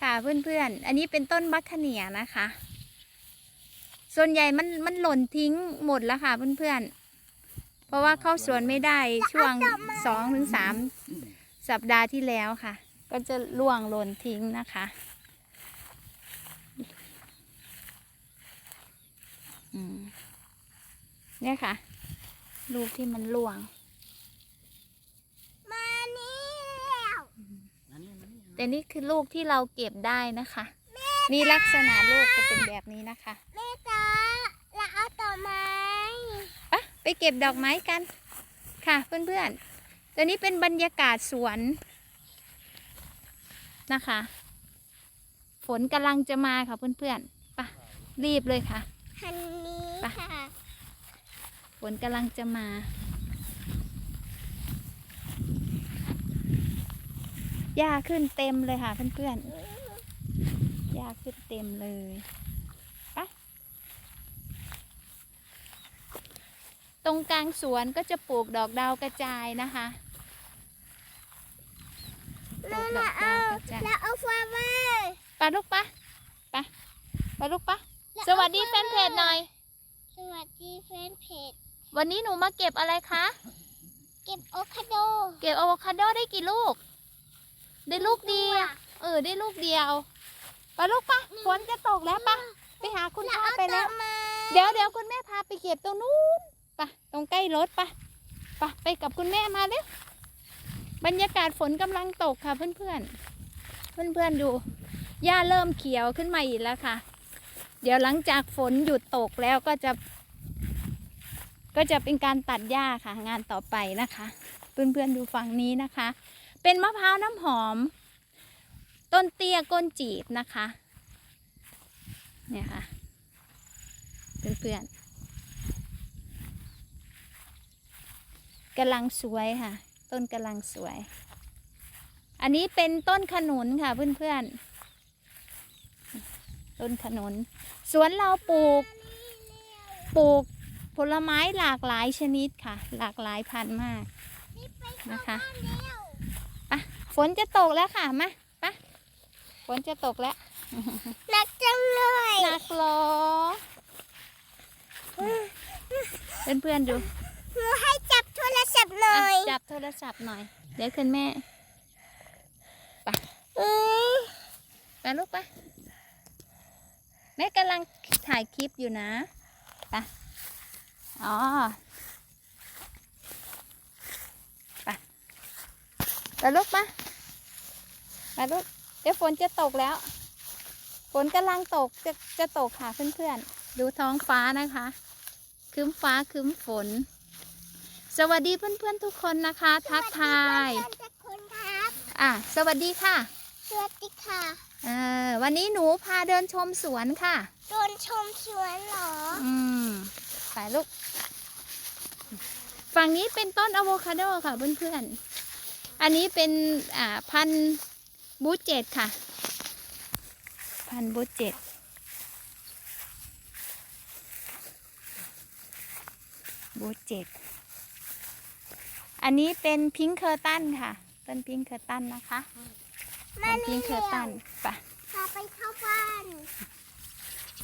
ค่ะเพื่อนๆ อันนี้เป็นต้นบัคคเนียนะคะ ส่วนใหญ่มันมันหล่นทิ้งหมดแล้วค่ะเพื่อนๆ เพราะว่าเข้าสวนไม่ได้ช่วงสองถึงสามสัปดาห์ที่แล้วค่ะ ก็จะล่วงหล่นทิ้งนะคะเนี่ยค่ะ ลูกที่มันล่วง มานี่แล้ว อันนี้อันนี้ แต่นี่คือลูกที่เราเก็บได้นะคะ นี่ลักษณะลูกจะเป็นแบบนี้นะคะแม่จ๋าเราเอาต่อไม้ปะไปเก็บดอกไม้กันค่ะเพื่อนๆตัวนี้เป็นบรรยากาศสวนนะคะ ฝนกำลังจะมาค่ะเพื่อนๆปะรีบเลยค่ะทันนี้ไปค่ะฝนกำลังจะมา หญ้าขึ้นเต็มเลยค่ะเพื่อนๆหญ้าขึ้นเต็มเลยไปะตรงกลางสวนก็จะปลูกดอกดาวกระจายนะคะปลูเรากดอกเอาดาวกระจายเราเอาฟลาเวอร์ไปลูกปะไปไปลูกปะสวัสดีแฟนเพจหน่อย สวัสดีแฟนเพจ วันนี้หนูมาเก็บอะไรคะ เก็บโอคาโด เก็บอะโวคาโดได้กี่ลูก ได้ลูกเดียวเออได้ลูกเดียวไปลูกปะฝนจะตกแล้วปะไปหาคุณเราพ่อเอาไปต่แล้อวไม้เดี๋ยวเดี๋ยวคุณแม่พาไปเก็บตรงนู้นปะตรงใกล้รถปะปะไปกับคุณแม่มาเร็วบรรยากาศฝนกำลังตกค่ะเพื่อนเพื่อนเพื่อนเพื่อนๆดูหญ้าเริ่มเขียวขึ้นมาอีกแล้วค่ะ เดี๋ยวหลังจากฝนหยุดตกแล้วก็จะ ก็จะเป็นการตัดหญ้าค่ะ งานต่อไปนะคะ เพื่อนเพื่อนๆดูฝั่งนี้นะคะ เป็นมะพร้าวน้ำหอม ต้นเตี้ยก้นจีบนะคะ เนี่ยค่ะ เพื่อนๆกำลังสวยค่ะ ต้นกำลังสวย อันนี้เป็นต้นขนุนค่ะเพื่อนๆ ต้นขนุน สวนเราปลูก ปลูกผลไม้หลากหลายชนิดค่ะ หลากหลายพันธุ์มากนะคะ นแล้วไปะฝนจะตกแล้วค่ะมาไปะฝนจะตกแล้วหนักจังเลยหนักเหรอเพื่อนๆดูหนูให้จับโทรศัพท์หน่อยอะจับโทรศัพท์หน่อย เดี๋ยวคุณแม่อืมไปลูกไปแม่กำลังถ่ายคลิปอยู่นะไปอ๋อไปไปลูกมา ไปลูกเดี๋ยวฝนจะตกแล้ว ฝนกำลังตกจะจะตกค่ะเพื่อนๆ ดูท้องฟ้านะคะครึ้มฟ้าครึ้มฝน สวัสดีเพื่อนๆทุกคนนะคะ ทักทายสวัสดีเพื่อนๆทุกคนครับอะสวัสดีค่ะสวัสดีค่ะเออวันนี้หนูพาเดินชมสวนค่ะ โดนชมสวนเหรอ อืมไปลูก ฝั่งนี้เป็นต้นอะโวคาโดค่ะเพื่อนๆ อันนี้เป็นอ่าพันธุ์ บูเจ็ดค่ะ พันธุ์บูเจ็ดบูเจ็ดอันนี้เป็นพิงค์เคอร์ตันค่ะ ต้นพิงค์เคอร์ตันนะคะมาต้นพินี่งค์เคอร์ตันไปพาไปเข้าบ้าน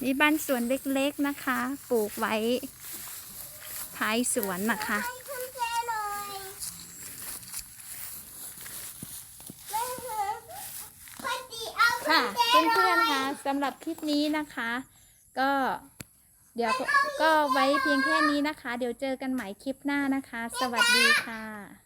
นี่บ้านสวนเล็กๆนะคะ ปลูกไว้ท้ายสวนนะคะ ให้คุณแจหน่อยแม่เหรอพอดี เอาคุค่ะเพื่อนๆยคะสำหรับคลิปนี้นะคะ ก็เดี๋ยวก็ไว้เพียงแค่นี้นะคะ เดี๋ยวเจอกันใหม่คลิปหน้านะคะ สวัสดีค่ะ